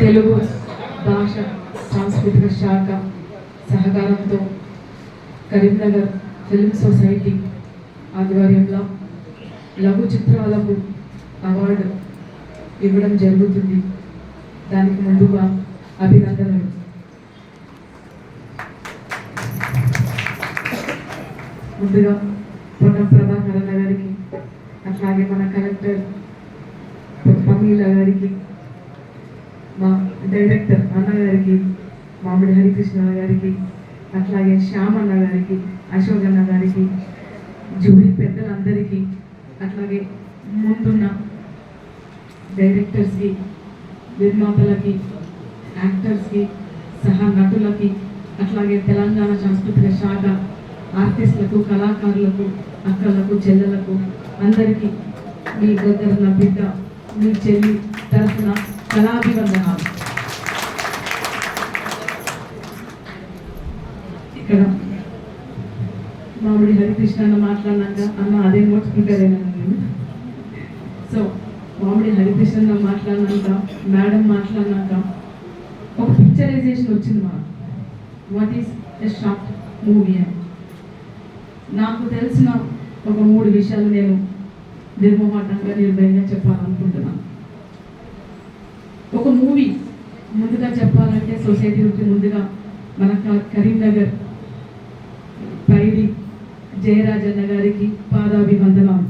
తెలుగు భాష సాంస్కృతిక శాఖ సహకారంతో కరీంనగర్ ఫిల్మ్ సొసైటీ ఆధ్వర్యంలో లఘు చిత్రాలకు అవార్డు ఇవ్వడం జరుగుతుంది. దానికి ముందుగా అభినందనలు. ముందుగా పొన్నం ప్రభాకర్ గారికి అట్లాగే మన కలెక్టర్ పమీల గారికి మా డైరెక్టర్ అన్న గారికి మామిడి హరికృష్ణ గారికి అట్లాగే శ్యామ్ అన్న గారికి అశోక్ అన్న గారికి జూరీ పెద్దలందరికీ అట్లాగే ముందున్న డైరెక్టర్స్కి నిర్మాతలకి యాక్టర్స్కి సహా నటులకి అట్లాగే తెలంగాణ సాంస్కృతిక శాఖ ఆర్టిస్టులకు కళాకారులకు అక్కలకు చెల్లెలకు అందరికీ మీ దగ్గర నా బిడ్డ మీ చెల్లి తరఫున కళాభివందనాలు. ఇక్కడ మామిడి హరికృష్ణ అన్న మాట్లాడినాక అన్న అదే నోట్స్ ప్రిపేర్ అయినాను నేను సో మామిడి హరికృష్ణ అన్న మాట్లాడినాక మేడం మాట్లాడినాక ఒక పిక్చరైజేషన్ వచ్చింది మా what is a short movie అని నాకు తెలిసిన ఒక మూడు విషయాలు నేను నిర్మమాటంగా నిర్భయంగా చెప్పాలనుకుంటున్నాను. ఒక మూవీ ముందుగా చెప్పాలంటే సొసైటీ నుంచి ముందుగా మన కరీంనగర్ పైడి జయరాజన్న గారికి పాదాభివందనాలు.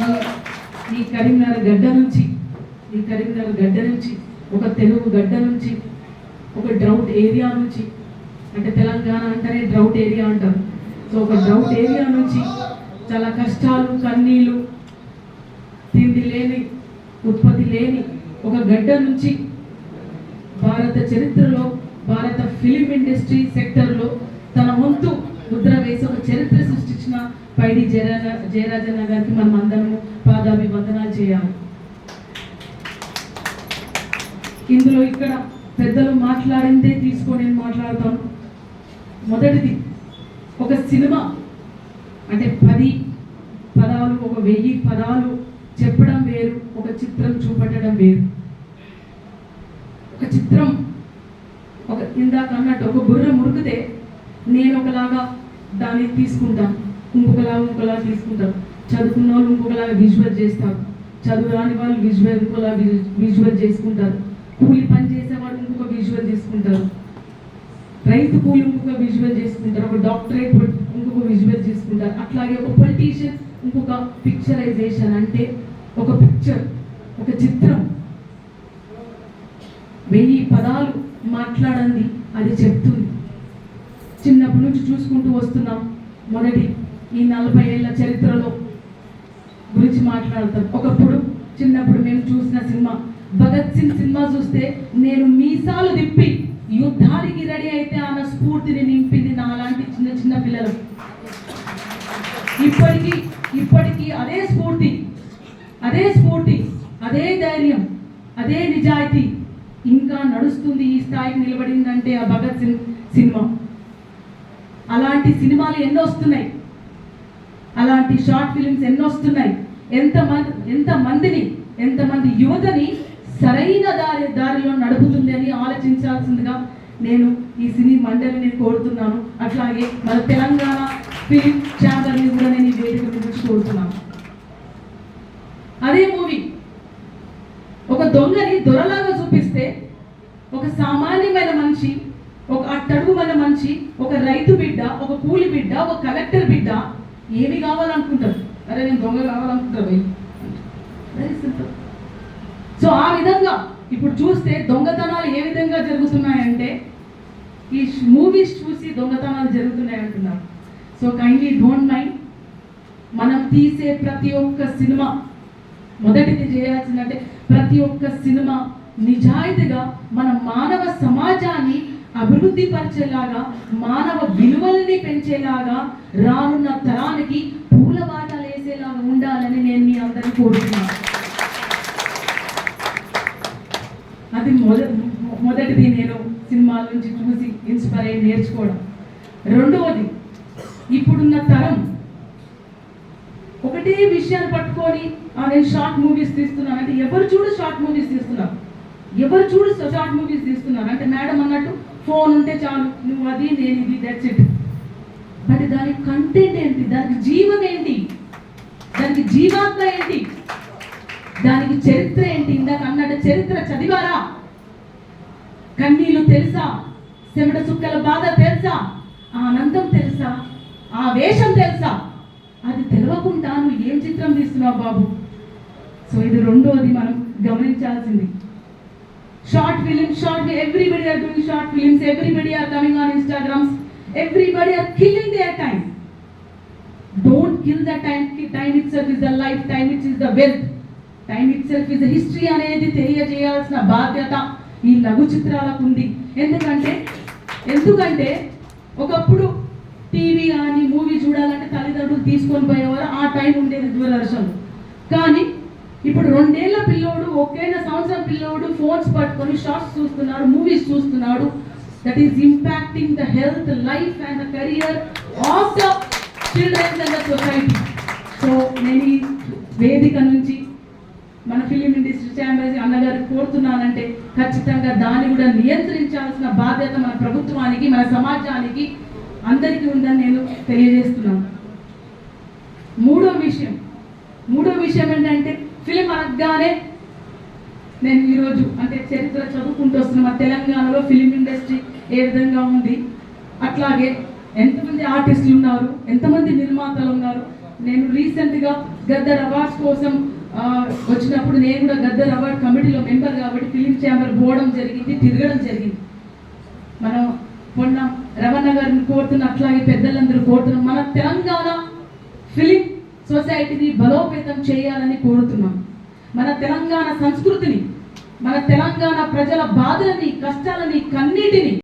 ఈ- ఈ కరీంనగర్ గడ్డ నుంచి ఈ కరీంనగర్ గడ్డ నుంచి ఒక తెలుగు గడ్డ నుంచి ఒక డ్రౌట్ ఏరియా నుంచి అంటే తెలంగాణ అంటేనే డ్రౌట్ ఏరియా అంటారు. సో ఒక డౌట్ ఏరియా నుంచి చాలా కష్టాలు కన్నీళ్ళు తిండి లేని ఉత్పత్తి లేని ఒక గడ్డ నుంచి భారత చరిత్రలో భారత ఫిలిం ఇండస్ట్రీ సెక్టర్లో తన వంతు ముద్ర వేసి ఒక చరిత్ర సృష్టించిన పైడి జయరాజ జయరాజన్న గారికి మనం అందరము పాదాభివందనాలు చేయాలి. ఇందులో ఇక్కడ పెద్దలు మాట్లాడిందే తీసుకొని నేను మాట్లాడతాను. మొదటిది ఒక సినిమా. అంటే పది పదాలు ఒక వెయ్యి పదాలు చెప్పడం వేరు ఒక చిత్రం చూపెట్టడం వేరు. ఒక చిత్రం. ఒక ఇందాక అన్నట్టు ఒక బుర్ర మురికితే నేను ఒకలాగా దాన్ని తీసుకుంటాను ఇంకొకలాగా ఇంకొకలా తీసుకుంటాను చదువుకున్న వాళ్ళు ఇంకొకలాగా విజువల్ చేస్తారు. చదువు రాని వాళ్ళు విజువల్ ఇంకొకలా విజువల్ చేసుకుంటారు. కూలి పని చేసేవాడు ఇంకొక విజువల్ తీసుకుంటారు రైతు కూలి ఇంకొక విజువల్ చేసుకుంటారు ఒక డాక్టరేట్ ఇంకొక విజువల్ చేసుకుంటారు. అట్లాగే ఒక పొలిటీషియన్ ఇంకొక పిక్చరైజేషన్ అంటే ఒక పిక్చర్ ఒక చిత్రం. వెయ్యి పదాలు మాట్లాడండి అది చెప్తుంది. చిన్నప్పటి నుంచి చూసుకుంటూ వస్తున్నాం. మొదటి ఈ నలభై ఏళ్ళ చరిత్రలో గురించి మాట్లాడతాం. ఒకప్పుడు చిన్నప్పుడు మేము చూసిన సినిమా. భగత్ సింగ్ సినిమా చూస్తే నేను మీసాలు తిప్పి యుద్ధానికి రెడీ అయితే ఆమె స్ఫూర్తిని నింపింది నాలాంటి చిన్న చిన్న పిల్లలు. ఇప్పటికీ ఇప్పటికీ అదే స్ఫూర్తి అదే స్ఫూర్తి అదే ధైర్యం అదే నిజాయితీ ఇంకా నడుస్తుంది ఈ స్థాయికి నిలబడిందంటే ఆ భగత్ సింగ్ సినిమా. అలాంటి సినిమాలు ఎన్నో వస్తున్నాయి అలాంటి షార్ట్ ఫిలిమ్స్ ఎన్నో వస్తున్నాయి ఎంతమంది ఎంతమందిని ఎంతమంది యువతని సరైన దారి దారిలో నడుపుతుంది అని ఆలోచించాల్సిందిగా నేను ఈ సినీ మండలిని కోరుతున్నాను. అట్లాగే మన తెలంగాణ ఫిలిం ఛాంబర్ని కూడా నేను ఈ వేదిక నుంచి కోరుతున్నాను. అదే మూవీ ఒక దొంగని దొరలాగా చూపిస్తే ఒక సామాన్యమైన మనిషి ఒక అట్టడుగుమైన మనిషి ఒక రైతు బిడ్డ ఒక కూలి బిడ్డ ఒక కలెక్టర్ బిడ్డ ఏమి కావాలనుకుంటారు అరే నేను దొంగ కావాలనుకుంటారు వెరీ సింపుల్ సో ఆ విధంగా ఇప్పుడు చూస్తే దొంగతనాలు ఏ విధంగా జరుగుతున్నాయంటే ఈ మూవీస్ చూసి దొంగతనాలు జరుగుతున్నాయి అంటున్నారు. సో కైండ్లీ డోంట్ మైండ్ మనం తీసే ప్రతి ఒక్క సినిమా మొదటిది చేయాల్సిందంటే ప్రతి ఒక్క సినిమా నిజాయితీగా మన మానవ సమాజాన్ని అభివృద్ధి పరిచేలాగా మానవ విలువల్ని పెంచేలాగా రానున్న తరానికి పూల బాటలు వేసేలాగా ఉండాలని నేను మీ అందరినీ కోరుతున్నాను అది మొద మొదటిది నేను సినిమాల నుంచి చూసి ఇన్స్పైర్ అయ్యి నేర్చుకోవడం. రెండవది ఇప్పుడున్న తరం. విషయాన్ని పట్టుకొని నేను షార్ట్ మూవీస్ తీస్తున్నాను. అంటే ఎవరు చూడు షార్ట్ మూవీస్ తీస్తున్నారు? ఎవరు చూడు షార్ట్ మూవీస్ తీస్తున్నారు? అంటే మేడం అన్నట్టు ఫోన్ ఉంటే చాలు నువ్వు అది నేను ఇది దట్స్ ఇట్ బట్ దాని కంటెంట్ ఏంటి? దానికి జీవం ఏంటి? దానికి జీవాత్మ ఏంటి? దానికి చరిత్ర ఏంటి? ఇందాక అన్నట్టు చరిత్ర చదివారా? కన్నీళ్ళు తెలుసా? చెమట సుక్కల బాధ తెలుసా? ఆ ఆనందం తెలుసా? ఆ వేషం తెలుసా? అది తెలవకుండా నువ్వు ఏం చిత్రం తీస్తున్నావు బాబు? సో ఇది రెండోది మనం గమనించాల్సింది. Short films short everybody are doing short films everybody are coming on Instagrams everybody are killing their time don't kill the time time itself is the life time it is the wealth time itself is the history అనేది తెలియజేయాల్సిన బాధ్యత. ఈ లఘు చిత్రాలకు ఉంది. ఎందుకంటే ఎందుకంటే ఒకప్పుడు టీవీ కానీ మూవీ చూడాలంటే తల్లిదండ్రులు తీసుకొని పోయేవారు. ఆ టైం ఉండేది దూరదర్శన్. కానీ ఇప్పుడు రెండేళ్ళ పిల్లోడు ఒకేళ్ళ సంవత్సరం పిల్లోడు ఫోన్స్ పట్టుకొని షార్ట్స్ చూస్తున్నాడు మూవీస్ చూస్తున్నాడు. That is impacting the health life and the career of the childrens and the society so నేను ఈ వేదిక నుంచి మన ఫిలిం ఇండస్ట్రీ ఛాంబర్స్ అన్నగారు కోరుతున్నానంటే ఖచ్చితంగా దాన్ని కూడా నియంత్రించాల్సిన బాధ్యత మన ప్రభుత్వానికి మన సమాజానికి అందరికీ ఉందని నేను తెలియజేస్తున్నాను. మూడో విషయం. మూడో విషయం ఏంటంటే ఫిలిం అనగానే నేను ఈరోజు అంటే చరిత్ర చదువుకుంటూ వస్తున్న మన తెలంగాణలో ఫిలిం ఇండస్ట్రీ ఏ విధంగా ఉంది అట్లాగే ఎంతమంది ఆర్టిస్టులు ఉన్నారు ఎంతమంది నిర్మాతలు ఉన్నారు. నేను రీసెంట్గా గద్దర్ అవార్డ్స్ కోసం వచ్చినప్పుడు నేను కూడా గద్దర్ అవార్డ్ కమిటీలో మెంబర్ కాబట్టి ఫిలిం ఛాంబర్ పోవడం జరిగింది తిరగడం జరిగింది. మనం మొన్న రమణ గారిని కోరుతున్న అట్లాగే పెద్దలందరూ కోరుతున్నాం మన తెలంగాణ ఫిలిం సొసైటీని బలోపేతం చేయాలని కోరుతున్నాం. మన తెలంగాణ సంస్కృతిని మన తెలంగాణ ప్రజల బాధలని కష్టాలని కన్నీటిని